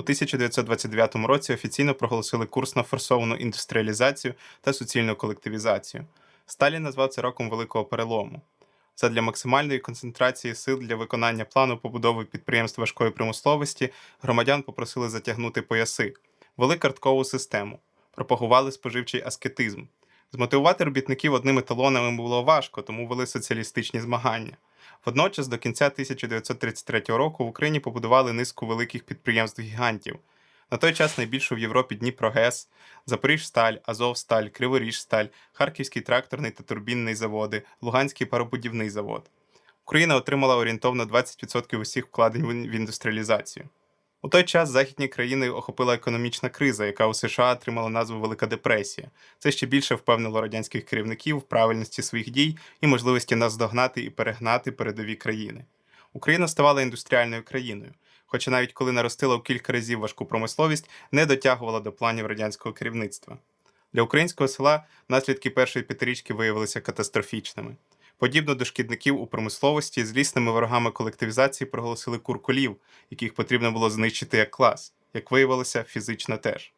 У 1929 році офіційно проголосили курс на форсовану індустріалізацію та суцільну колективізацію. Сталін назвав це роком великого перелому. Задля максимальної концентрації сил для виконання плану побудови підприємств важкої промисловості громадян попросили затягнути пояси, ввели карткову систему, пропагували споживчий аскетизм. Змотивувати робітників одними талонами було важко, тому вели соціалістичні змагання. Водночас, до кінця 1933 року в Україні побудували низку великих підприємств-гігантів. На той час найбільшу в Європі Дніпрогес, Запоріжсталь, Азовсталь, Криворіжсталь, Харківський тракторний та турбінний заводи, Луганський паробудівний завод. Україна отримала орієнтовно 20% усіх вкладень в індустріалізацію. У той час західні країни охопила економічна криза, яка у США отримала назву Велика депресія. Це ще більше впевнило радянських керівників в правильності своїх дій і можливості наздогнати і перегнати передові країни. Україна ставала індустріальною країною, хоча навіть коли наростила в кілька разів важку промисловість, не дотягувала до планів радянського керівництва. Для українського села наслідки першої п'ятирічки виявилися катастрофічними. Подібно до шкідників у промисловості, злісними ворогами колективізації проголосили куркулів, яких потрібно було знищити як клас, як виявилося, фізично теж.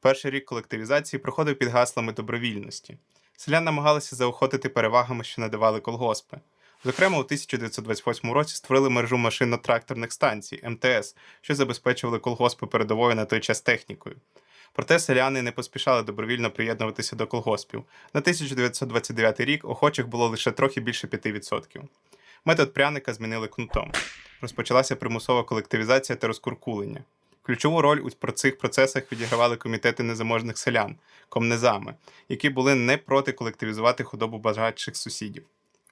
Перший рік колективізації проходив під гаслами добровільності. Селян намагалися заохотити перевагами, що надавали колгоспи. Зокрема, у 1928 році створили мережу машинно-тракторних станцій МТС, що забезпечували колгоспи передовою на той час технікою. Проте селяни не поспішали добровільно приєднуватися до колгоспів. На 1929 рік охочих було лише трохи більше 5%. Метод пряника змінили кнутом. Розпочалася примусова колективізація та розкуркулення. Ключову роль у цих процесах відігравали комітети незаможних селян, комнезами, які були не проти колективізувати худобу багатших сусідів.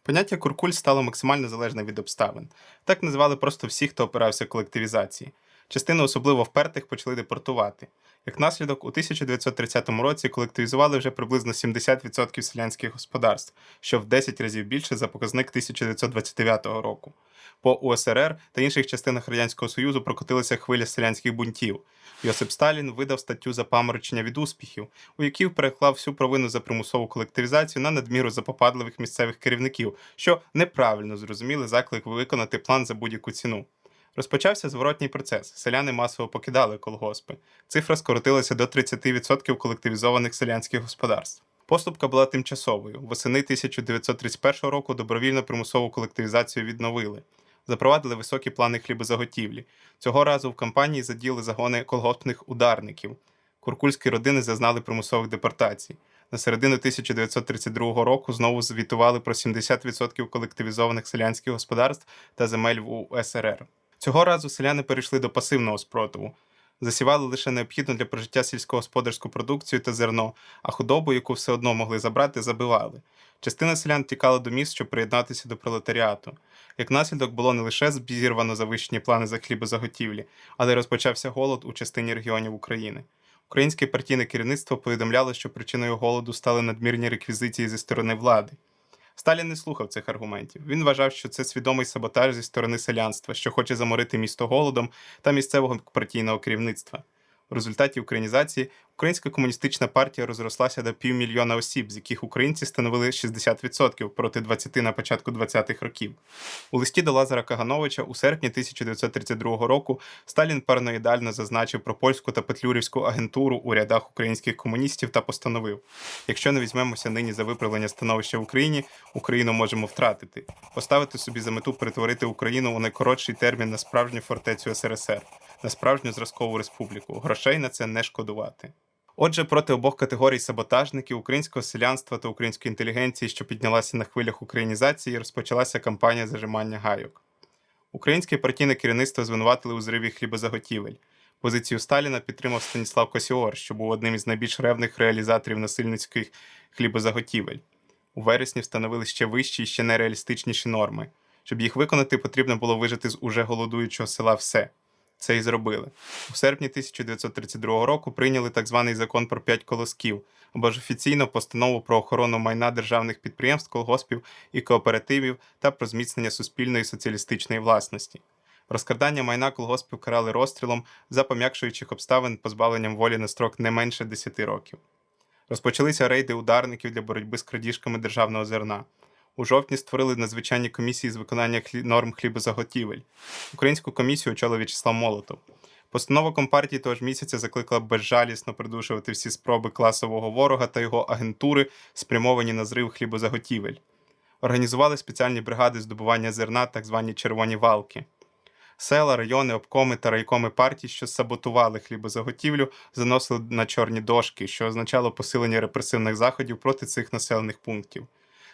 Поняття куркуль стало максимально залежне від обставин. Так називали просто всіх, хто опирався колективізації. Частину особливо впертих почали депортувати. Як наслідок, у 1930 році колективізували вже приблизно 70% селянських господарств, що в 10 разів більше за показник 1929 року. По УСРР та інших частинах Радянського Союзу прокотилася хвиля селянських бунтів. Йосип Сталін видав статтю за паморочення від успіхів, у якій переклав всю провину за примусову колективізацію на надміру запопадливих місцевих керівників, що неправильно зрозуміли заклик виконати план за будь-яку ціну. Розпочався зворотній процес. Селяни масово покидали колгоспи. Цифра скоротилася до 30% колективізованих селянських господарств. Поступка була тимчасовою. Восени 1931 року добровільно примусову колективізацію відновили. Запровадили високі плани хлібозаготівлі. Цього разу в кампанії задіяли загони колгоспних ударників. Куркульські родини зазнали примусових депортацій. На середину 1932 року знову звітували про 70% колективізованих селянських господарств та земель в УСРР. Цього разу селяни перейшли до пасивного спротиву. Засівали лише необхідну для прожиття сільськогосподарську продукцію та зерно, а худобу, яку все одно могли забрати, забивали. Частина селян тікала до міст, щоб приєднатися до пролетаріату. Як наслідок було не лише зірвано завищені плани за хлібозаготівлі, але й розпочався голод у частині регіонів України. Українське партійне керівництво повідомляло, що причиною голоду стали надмірні реквізиції зі сторони влади. Сталін не слухав цих аргументів. Він вважав, що це свідомий саботаж зі сторони селянства, що хоче заморити місто голодом та місцевого партійного керівництва. У результаті українізації Українська комуністична партія розрослася до півмільйона осіб, з яких українці становили 60% проти 20% на початку 20-х років. У листі до Лазара Кагановича у серпні 1932 року Сталін параноїдально зазначив про польську та петлюрівську агентуру у рядах українських комуністів та постановив: якщо не візьмемося нині за виправлення становища в Україні, Україну можемо втратити, поставити собі за мету перетворити Україну у найкоротший термін на справжню фортецю СРСР, на справжню зразкову республіку. Грошей на це не шкодувати. Отже, проти обох категорій саботажників українського селянства та української інтелігенції, що піднялася на хвилях українізації, розпочалася кампанія зажимання гайок. Українське партійне керівництво звинуватили у зриві хлібозаготівель. Позицію Сталіна підтримав Станіслав Косіор, що був одним із найбільш ревних реалізаторів насильницьких хлібозаготівель. У вересні встановили ще вищі і ще нереалістичніші норми. Щоб їх виконати, потрібно було вижити з уже голодуючого села все. Це і зробили. У серпні 1932 року прийняли так званий закон про п'ять колосків, або ж офіційно постанову про охорону майна державних підприємств, колгоспів і кооперативів та про зміцнення суспільної соціалістичної власності. Розкрадання майна колгоспів карали розстрілом за пом'якшуючих обставин позбавленням волі на строк не менше 10 років. Розпочалися рейди ударників для боротьби з крадіжками державного зерна. У жовтні створили надзвичайні комісії з виконання норм хлібозаготівель. Українську комісію очолив В'ячеслав Молотов. Постанова Компартії того ж місяця закликала безжалісно придушувати всі спроби класового ворога та його агентури, спрямовані на зрив хлібозаготівель. Організували спеціальні бригади здобування зерна, так звані червоні валки. Села, райони, обкоми та райкоми партій, що саботували хлібозаготівлю, заносили на чорні дошки, що означало посилення репресивних заходів проти цих населених пунктів.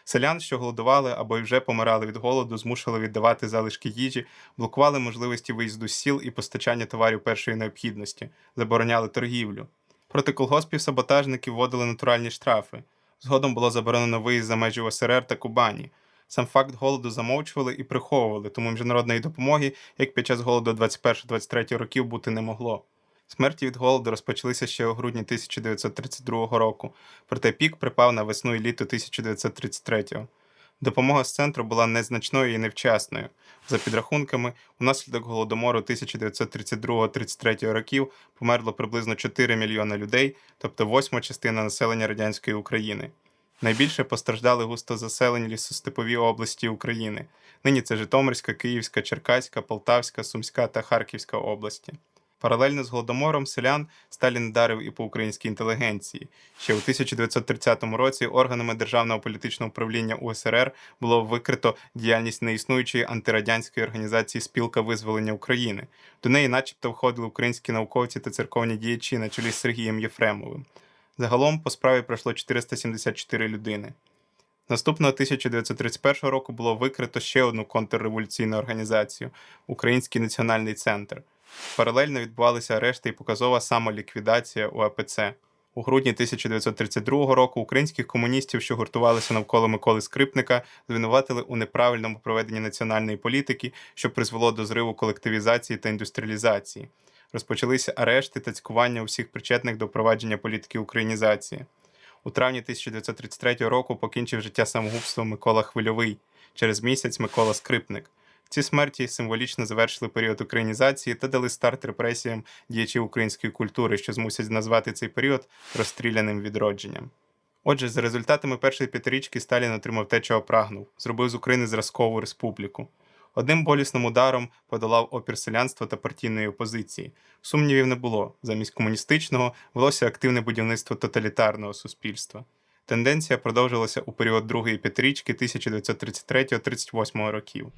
Селян, що голодували або й вже помирали від голоду, змушували віддавати залишки їжі, блокували можливості виїзду з сіл і постачання товарів першої необхідності, забороняли торгівлю. Проти колгоспів саботажників вводили натуральні штрафи. Згодом було заборонено виїзд за межі ОСРР та Кубані. Сам факт голоду замовчували і приховували, тому міжнародної допомоги, як під час голоду 21-23 років, бути не могло. Смерті від голоду розпочалися ще у грудні 1932 року, проте пік припав на весну і літо 1933. Допомога з центру була незначною і невчасною. За підрахунками, унаслідок голодомору 1932-33 років померло приблизно 4 мільйони людей, тобто восьма частина населення радянської України. Найбільше постраждали густо заселені лісостепові області України. Нині це Житомирська, Київська, Черкаська, Полтавська, Сумська та Харківська області. Паралельно з голодомором селян Сталін дарив і по українській інтелігенції. Ще у 1930 році органами державного політичного управління УСРР було викрито діяльність неіснуючої антирадянської організації Спілка визволення України. До неї, начебто, входили українські науковці та церковні діячі на чолі з Сергієм Єфремовим. Загалом по справі пройшло 474 людини. Наступного 1931 року було викрито ще одну контрреволюційну організацію Український національний центр. Паралельно відбувалися арешти і показова самоліквідація УАПЦ. У грудні 1932 року українських комуністів, що гуртувалися навколо Миколи Скрипника, звинуватили у неправильному проведенні національної політики, що призвело до зриву колективізації та індустріалізації. Розпочалися арешти та цькування усіх причетних до провадження політики українізації. У травні 1933 року покінчив життя самогубством Микола Хвильовий. Через місяць Микола Скрипник. Ці смерті символічно завершили період українізації та дали старт репресіям діячів української культури, що змусять назвати цей період розстріляним відродженням. Отже, за результатами першої п'ятирічки Сталін отримав те, чого прагнув, зробив з України зразкову республіку. Одним болісним ударом подолав опір селянства та партійної опозиції. Сумнівів не було. Замість комуністичного велося активне будівництво тоталітарного суспільства. Тенденція продовжилася у період другої п'ятирічки 1933-38 років.